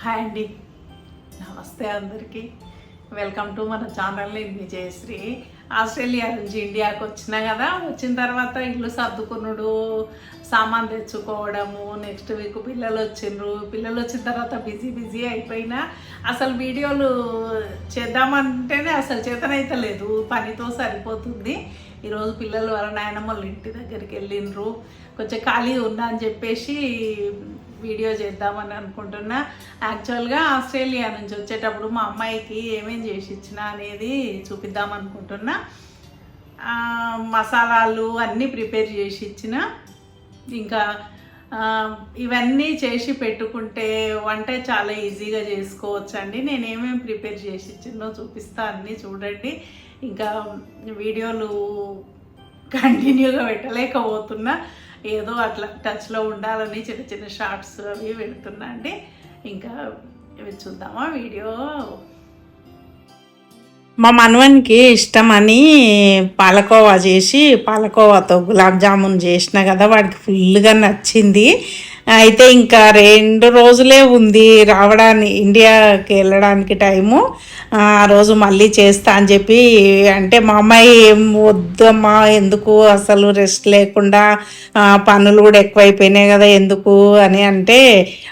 Hi అండి. నమస్తే అందరికీ. వెల్కమ్ టు మన ఛానల్ నేను జయశ్రీ. ఆస్ట్రేలియా నుంచి ఇండియాకి వచ్చినా కదా వచ్చిన తర్వాత ఇల్లు సర్దుకునుడు సామాన్ తెచ్చుకోవడము నెక్స్ట్ వీక్ పిల్లలు వచ్చిండ్రు. పిల్లలు వచ్చిన తర్వాత బిజీ బిజీ అయిపోయినా అసలు వీడియోలు చేద్దామంటేనే అసలు చేతనైతే లేదు. పనితో సరిపోతుంది. ఈరోజు పిల్లలు వాళ్ళ నాయనమ్మ వాళ్ళ ఇంటి దగ్గరికి వెళ్ళిండ్రు. కొంచెం ఖాళీ ఉన్నా అని చెప్పేసి వీడియో చేద్దామని అనుకుంటున్నా. యాక్చువల్గా ఆస్ట్రేలియా నుంచి వచ్చేటప్పుడు మా అమ్మాయికి ఏమేం చేసి ఇచ్చిన అనేది చూపిద్దాం అనుకుంటున్నా. మసాలాలు అన్నీ ప్రిపేర్ చేసి ఇచ్చిన. ఇంకా ఇవన్నీ చేసి పెట్టుకుంటే వంట చాలా ఈజీగా చేసుకోవచ్చు అండి నేను ఏమేమి ప్రిపేర్ చేసి ఇచ్చినో చూపిస్తా అన్నీ చూడండి. ఇంకా వీడియోలు కంటిన్యూగా పెట్టలేకపోతున్నా. ఏదో అట్లా టచ్లో ఉండాలని చిన్న చిన్న షార్ట్స్ అవి పెడుతున్నా అండి. ఇంకా చూద్దామా? వీడియో మా మనవనికి ఇష్టమని పాలకోవా చేసి పాలకోవాతో గులాబ్ జామున్ చేసిన కదా వాడికి ఫుల్గా నచ్చింది. అయితే ఇంకా రెండు రోజులే ఉంది రావడానికి ఇండియాకి వెళ్ళడానికి టైము. ఆ రోజు మళ్ళీ చేస్తా అని చెప్పి అంటే మా అమ్మాయి ఏం వద్దమ్మా ఎందుకు అసలు రెస్ట్ లేకుండా పనులు కూడా ఎక్కువైపోయినాయి కదా ఎందుకు అని అంటే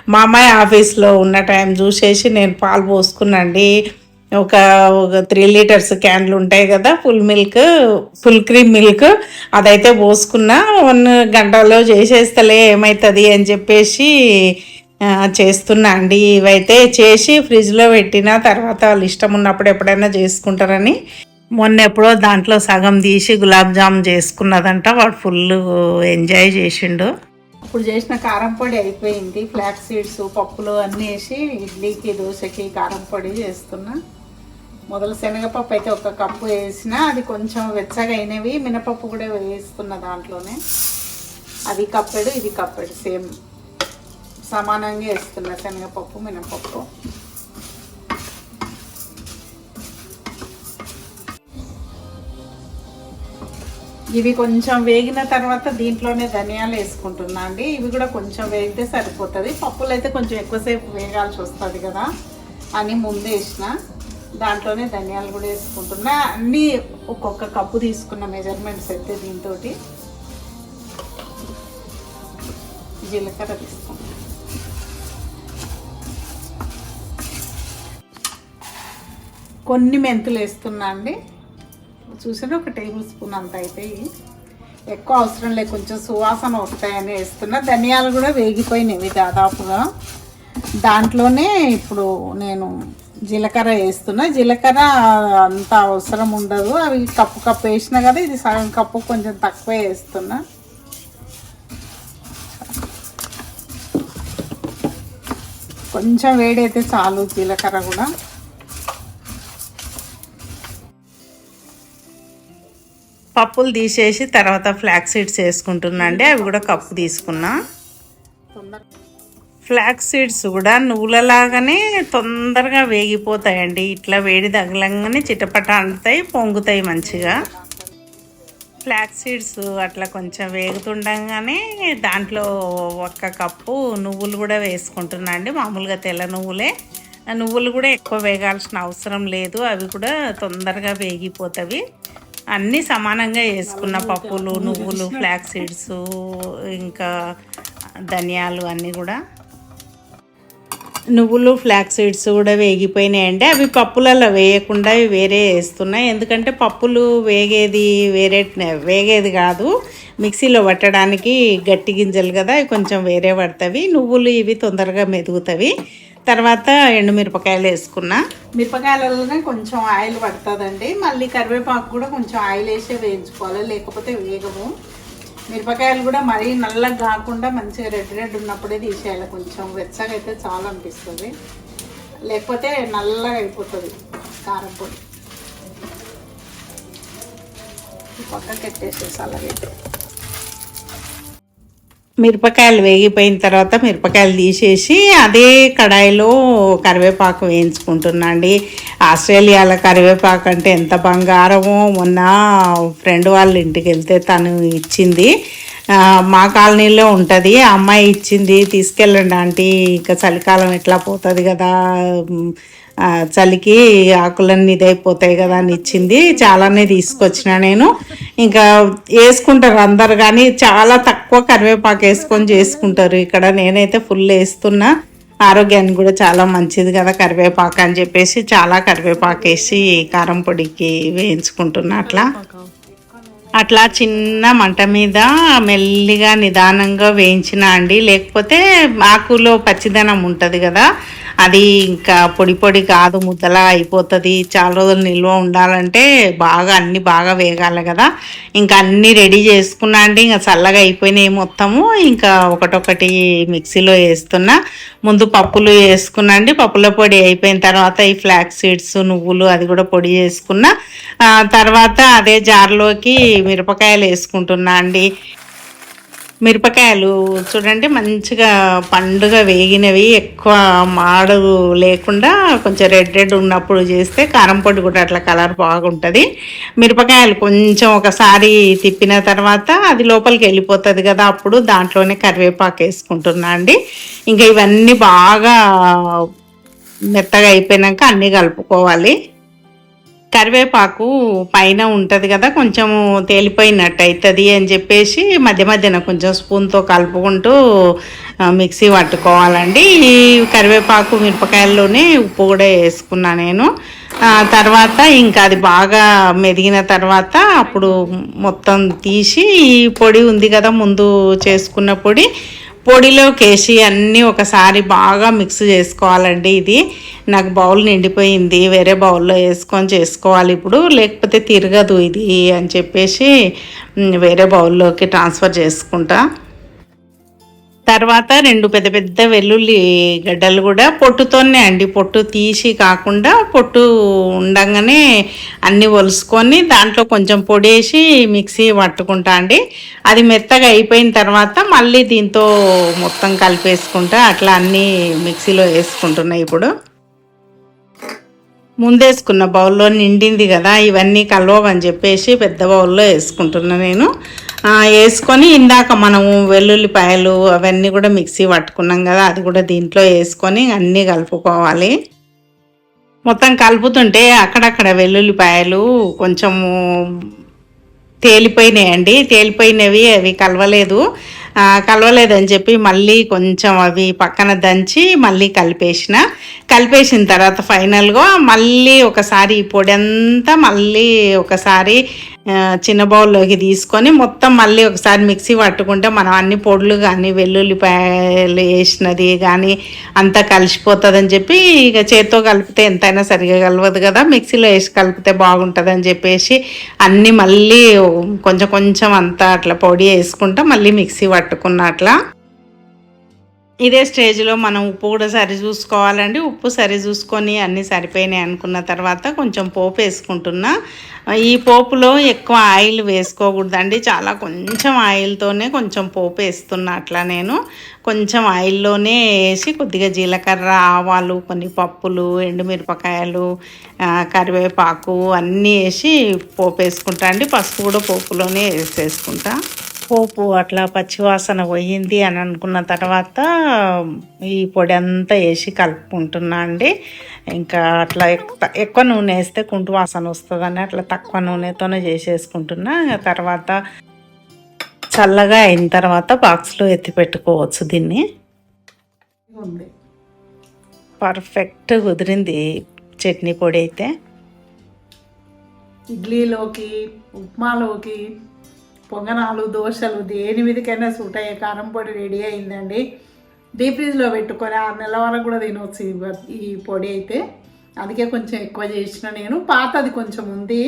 మా అమ్మాయి ఆఫీస్లో ఉన్న టైం చూసేసి నేను పాలు పోసుకున్నాండి. ఒక ఒక త్రీ లీటర్స్ క్యాన్లు ఉంటాయి కదా full milk full cream milk అదైతే పోసుకున్నా వన్ గంటలో చేసేస్తలే ఏమవుతుంది అని చెప్పేసి చేస్తున్నా అండి. ఇవైతే చేసి ఫ్రిడ్జ్లో పెట్టిన తర్వాత వాళ్ళు ఇష్టం ఉన్నప్పుడు ఎప్పుడైనా చేసుకుంటారని. మొన్న ఎప్పుడో దాంట్లో సగం తీసి గులాబ్ జామ్ చేసుకున్నదంట వాడు ఫుల్ ఎంజాయ్ చేసిండు. ఇప్పుడు చేసిన కారం పొడి అయిపోయింది. ఫ్లాక్ సీడ్స్ పప్పులు అన్నీ వేసి ఇడ్లీకి దోశకి కారం పొడి చేస్తున్నా. మొదలు శనగపప్పు అయితే ఒక కప్పు వేసిన అది కొంచెం వెచ్చగా అయినవి మినపప్పు కూడా వేసుకున్న దాంట్లోనే. అది కప్పెడు ఇది కప్పెడు సేమ్ సమానంగా వేస్తున్న శనగపప్పు మినపప్పు. ఇవి కొంచెం వేగిన తర్వాత దీంట్లోనే ధనియాలు వేసుకుంటున్నా అండి. ఇవి కూడా కొంచెం వేగితే సరిపోతుంది. పప్పులు అయితే కొంచెం ఎక్కువసేపు వేగాల్సి వస్తుంది కదా. అని ముందే వేసిన. దాంట్లోనే ధనియాలు కూడా వేసుకుంటున్నా. అన్నీ ఒక్కొక్క కప్పు తీసుకున్న మెజర్మెంట్స్ అయితే దీంతో జీలకర్ర తీసుకుంటాం కొన్ని మెంతులు వేస్తున్నా అండి. చూసారు ఒక టేబుల్ స్పూన్ అంత అవుతాయి ఎక్కువ అవసరం లేదు కొంచెం సువాసన వస్తాయని వేస్తున్నా. ధనియాలు కూడా వేగిపోయినవి దాదాపుగా. దాంట్లోనే ఇప్పుడు నేను జీలకర్ర వేస్తున్నా. జీలకర్ర అంత అవసరం ఉండదు. అవి కప్పు కప్పు వేసినా కదా ఇది సగం కప్పు కొంచెం తక్కువే వేస్తున్నా. కొంచెం వేడైతే చాలు జీలకర్ర కూడా. పప్పులు తీసేసి తర్వాత ఫ్లాక్ సీడ్స్ వేసుకుంటున్నా అండి. అవి కూడా కప్పు తీసుకున్నా. ఫ్లాక్ సీడ్స్ కూడా నువ్వులలాగానే తొందరగా వేగిపోతాయండి. ఇట్లా వేడి తగలంగానే చిటపట అంటుతాయి పొంగుతాయి మంచిగా. ఫ్లాక్ సీడ్స్ అట్లా కొంచెం వేగుతుండగానే దాంట్లో ఒక్క కప్పు నువ్వులు కూడా వేసుకుంటున్నా అండి. మామూలుగా తెల్ల నువ్వులే. ఆ నువ్వులు కూడా ఎక్కువ వేగాల్సిన అవసరం లేదు. అవి కూడా తొందరగా వేగిపోతాయి అన్నీ సమానంగా వేసుకున్న పప్పులు నువ్వులు ఫ్లాక్ సీడ్స్ ఇంకా ధనియాలు అన్నీ కూడా. నువ్వులు ఫ్లాక్ సీడ్స్ కూడా వేగిపోయినాయండి అవి పప్పులలో వేయకుండా అవి వేరే వేస్తున్నాయి. ఎందుకంటే పప్పులు వేగేది వేరే వేగేది కాదు. మిక్సీలో పట్టడానికి గట్టి గింజలు కదా అవి కొంచెం వేరే పడతవి. నువ్వులు ఇవి తొందరగా మెదుగుతవి. తర్వాత ఎండుమిరపకాయలు వేసుకున్నా. మిరపకాయలలోనే కొంచెం ఆయిల్ పడుతుందండి. మళ్ళీ కరివేపాకు కూడా కొంచెం ఆయిల్ వేసే వేయించుకోవాలి. లేకపోతే వేగము. మిరపకాయలు కూడా మరీ నల్లగా కాకుండా మంచిగా రెడ్ రెడ్ ఉన్నప్పుడే తీసేయాలి. కొంచెం వెచ్చగా అయితే చాలా అనిపిస్తుంది. లేకపోతే నల్లగా అయిపోతుంది కారం పొడి. పక్కకి ఎట్టేసేసి అలాగైతే మిరపకాయలు వేగిపోయిన తర్వాత మిరపకాయలు తీసేసి అదే కడాయిలో కరివేపాకు వేయించుకుంటున్నా అండి. ఆస్ట్రేలియాలో కరివేపాకు అంటే ఎంత బంగారమో మొన్న ఫ్రెండ్ వాళ్ళ ఇంటికి వెళ్తే తను ఇచ్చింది. మా కాలనీలో ఉంటుంది. అమ్మాయి ఇచ్చింది తీసుకెళ్ళండి ఆంటీ ఇంకా చలికాలం ఎట్లా పోతుంది కదా చలికి ఆకులన్నీ ఇదైపోతాయి కదా అని ఇచ్చింది. చాలానే తీసుకొచ్చిన నేను. ఇంకా వేసుకుంటారు అందరు కానీ చాలా తక్కువ కరివేపాకు వేసుకొని చేసుకుంటారు. ఇక్కడ నేనైతే ఫుల్ వేస్తున్నా. ఆరోగ్యానికి కూడా చాలా మంచిది కదా కరివేపాకు అని చెప్పేసి చాలా కరివేపాకు వేసి కారం పొడికి వేయించుకుంటున్నా అట్లా. అట్లా చిన్న మంట మీద మెల్లిగా నిదానంగా వేయించిన అండి. లేకపోతే ఆకులో పచ్చిదనం ఉంటుంది కదా అది ఇంకా పొడి పొడి కాదు ముద్దలా అయిపోతుంది. చాలా రోజులు నిల్వ ఉండాలంటే బాగా అన్నీ బాగా వేగాలి కదా. ఇంకా అన్నీ రెడీ చేసుకున్నా అండి ఇంకా చల్లగా అయిపోయినాయి మొత్తము. ఇంకా ఒకటొకటి మిక్సీలో వేస్తున్నా. ముందు పప్పులు వేసుకున్నా అండి పప్పుల పొడి అయిపోయిన తర్వాత ఈ ఫ్లాక్ సీడ్స్ నువ్వులు అది కూడా పొడి చేసుకున్నా. తర్వాత అదే జార్లోకి మిరపకాయలు వేసుకుంటున్నా అండి. మిరపకాయలు చూడండి మంచిగా పండుగ వేగినవి ఎక్కువ మాడు లేకుండా కొంచెం రెడ్ రెడ్ ఉన్నప్పుడు చేస్తే కారం పొడి కూడా అట్లా కలర్ బాగుంటుంది. మిరపకాయలు కొంచెం ఒకసారి తిప్పిన తర్వాత అది లోపలికి వెళ్ళిపోతుంది కదా అప్పుడు దాంట్లోనే కరివేపాకు వేసుకుంటున్నా అండి. ఇంకా ఇవన్నీ బాగా మెత్తగా అయిపోయినాక అన్నీ కలుపుకోవాలి. కరివేపాకు పైన ఉంటుంది కదా కొంచెం తేలిపోయినట్టు అవుతుంది అని చెప్పేసి మధ్య మధ్యన కొంచెం స్పూన్తో కలుపుకుంటూ మిక్సీ పట్టుకోవాలండి. ఈ కరివేపాకు మిరపకాయల్లోనే ఉప్పు కూడా వేసుకున్నా నేను. తర్వాత ఇంకా అది బాగా మెదిగిన తర్వాత అప్పుడు మొత్తం తీసి ఈ పొడి ఉంది కదా ముందు చేసుకున్న పొడి పొడిలోకి వేసి అన్నీ ఒకసారి బాగా మిక్స్ చేసుకోవాలండి ఇది. నాకు బౌల్ నిండిపోయింది. వేరే బౌల్లో వేసుకొని చేసుకోవాలి ఇప్పుడు. లేకపోతే తిరగదు ఇది అని చెప్పేసి వేరే బౌల్లోకి ట్రాన్స్ఫర్ చేసుకుంటా. తర్వాత రెండు పెద్ద పెద్ద వెల్లుల్లి గడ్డలు కూడా పొట్టుతోనే అండి. పొట్టు తీసి కాకుండా పొట్టు ఉండగానే అన్నీ ఒలుసుకొని దాంట్లో కొంచెం పొడేసి మిక్సీ పట్టుకుంటా అండి. అది మెత్తగా అయిపోయిన తర్వాత మళ్ళీ దీంతో మొత్తం కలిపేసుకుంటా. అట్లా అన్నీ మిక్సీలో వేసుకుంటున్నాయి ఇప్పుడు. ముందేసుకున్న బౌల్లో నిండింది కదా ఇవన్నీ కలవని చెప్పేసి పెద్ద బౌల్లో వేసుకుంటున్నా నేను. వేసుకొని ఇందాక మనము వెల్లుల్లిపాయలు అవన్నీ కూడా మిక్సీ పట్టుకున్నాం కదా అది కూడా దీంట్లో వేసుకొని అన్నీ కలుపుకోవాలి. మొత్తం కలుపుతుంటే అక్కడక్కడ వెల్లుల్లిపాయలు కొంచెము తేలిపోయినాయండి. తేలిపోయినవి అవి కలవలేదు. కలవలేదని చెప్పి మళ్ళీ కొంచెం అవి పక్కన దంచి మళ్ళీ కలిపేసిన. కలిపేసిన తర్వాత ఫైనల్గా మళ్ళీ ఒకసారి ఈ పొడి అంతా మళ్ళీ ఒకసారి చిన్న బౌల్లోకి తీసుకొని మొత్తం మళ్ళీ ఒకసారి మిక్సీ పట్టుకుంటే మనం అన్ని పొడులు కానీ వెల్లుల్లిపాయలు వేసినది కానీ అంతా కలిసిపోతుందని చెప్పి ఇక చేత్తో కలిపితే ఎంతైనా సరిగా కలవదు కదా. మిక్సీలో వేసి కలిపితే బాగుంటుంది అని చెప్పేసి అన్నీ మళ్ళీ కొంచెం కొంచెం అంతా అట్లా పొడి వేసుకుంటా మళ్ళీ మిక్సీ పట్టుకున్న అట్లా ఇదే స్టేజ్లో మనం ఉప్పు కూడా సరి చూసుకోవాలండి. ఉప్పు సరి చూసుకొని అన్నీ సరిపోయినాయి అనుకున్న తర్వాత కొంచెం పోపు వేసుకుంటున్నా. ఈ పోపులో ఎక్కువ ఆయిల్ వేసుకోకూడదండి. చాలా కొంచెం ఆయిల్తోనే కొంచెం పోపు వేస్తున్నా అట్లా నేను. కొంచెం ఆయిల్లోనే వేసి కొద్దిగా జీలకర్ర ఆవాలు కొన్ని పప్పులు ఎండుమిరపకాయలు కరివేపాకు అన్నీ వేసి పోపు వేసుకుంటా అండి. పసుపు కూడా పోపులోనే వేసేసుకుంటా. పోపు అట్లా పచ్చివాసన పోయింది అని అనుకున్న తర్వాత ఈ పొడి అంతా వేసి కలుపుకుంటున్నా అండి. ఇంకా అట్లా ఎక్- ఎక్కువ నూనె వేస్తే కుంటు వాసన వస్తుందని అట్లా తక్కువ నూనెతోనే చేసేసుకుంటున్నా. తర్వాత చల్లగా అయిన తర్వాత బాక్స్లో ఎత్తి పెట్టుకోవచ్చు దీన్ని. పర్ఫెక్ట్ కుదిరింది చట్నీ పొడి అయితే. ఇడ్లీలోకి ఉప్మాలోకి పొంగనాలు దోశలు దేని మీదకైనా సూట్ అయ్యే కారం పొడి రెడీ అయిందండి. డీప్ ఫ్రీజ్లో పెట్టుకొని ఆరు నెలల వరకు కూడా తినవచ్చు ఈ ఈ పొడి అయితే. అందుకే కొంచెం ఎక్కువ చేసిన నేను. పాతది కొంచెం ఉంది.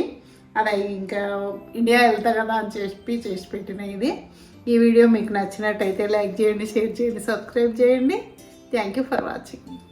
అది ఇంకా ఇండియా వెళ్తా కదా అని చెప్పి చేసి పెట్టిన ఇది. ఈ వీడియో మీకు నచ్చినట్టయితే లైక్ చేయండి షేర్ చేయండి సబ్స్క్రైబ్ చేయండి. Thank you for watching.